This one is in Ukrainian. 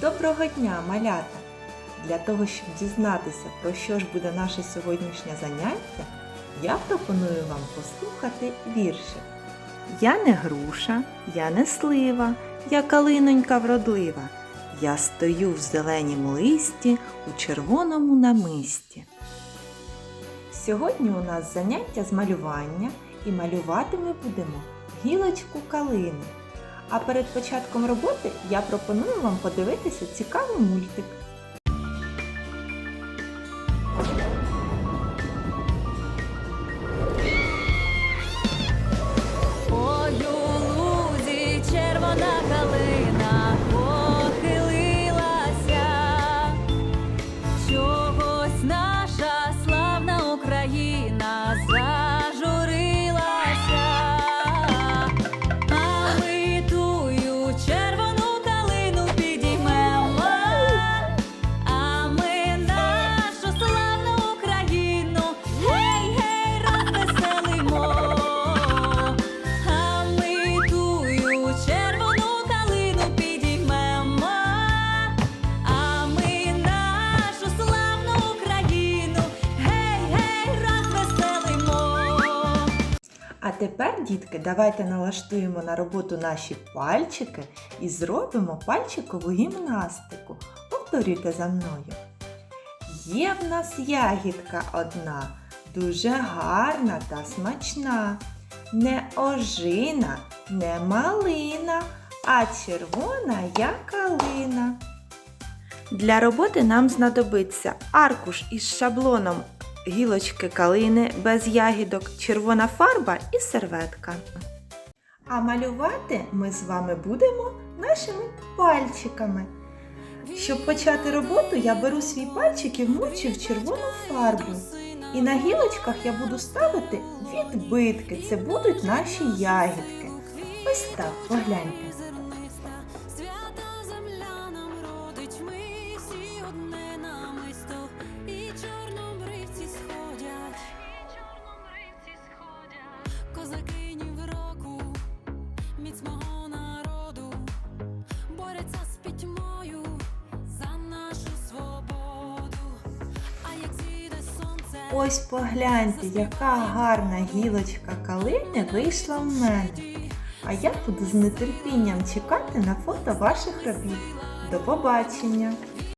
Доброго дня, малята! Для того, щоб дізнатися, про що ж буде наше сьогоднішнє заняття, я пропоную вам послухати віршик. Я не груша, я не слива, я калинонька вродлива. Я стою в зеленім листі у червоному намисті. Сьогодні у нас заняття з малювання і малювати ми будемо гілочку калини. А перед початком роботи я пропоную вам подивитися цікавий мультик. А тепер, дітки, давайте налаштуємо на роботу наші пальчики і зробимо пальчикову гімнастику. Повторюйте за мною. Є в нас ягідка одна, дуже гарна та смачна. Не ожина, не малина, а червона як калина. Для роботи нам знадобиться аркуш із шаблоном гілочки калини без ягідок, червона фарба і серветка. А малювати ми з вами будемо нашими пальчиками. Щоб почати роботу, я беру свій пальчик і вмочу в червону фарбу. І на гілочках я буду ставити відбитки. Це будуть наші ягідки. Ось так, погляньте. Ось погляньте, яка гарна гілочка калини вийшла в мене. А я буду з нетерпінням чекати на фото ваших робіт. До побачення!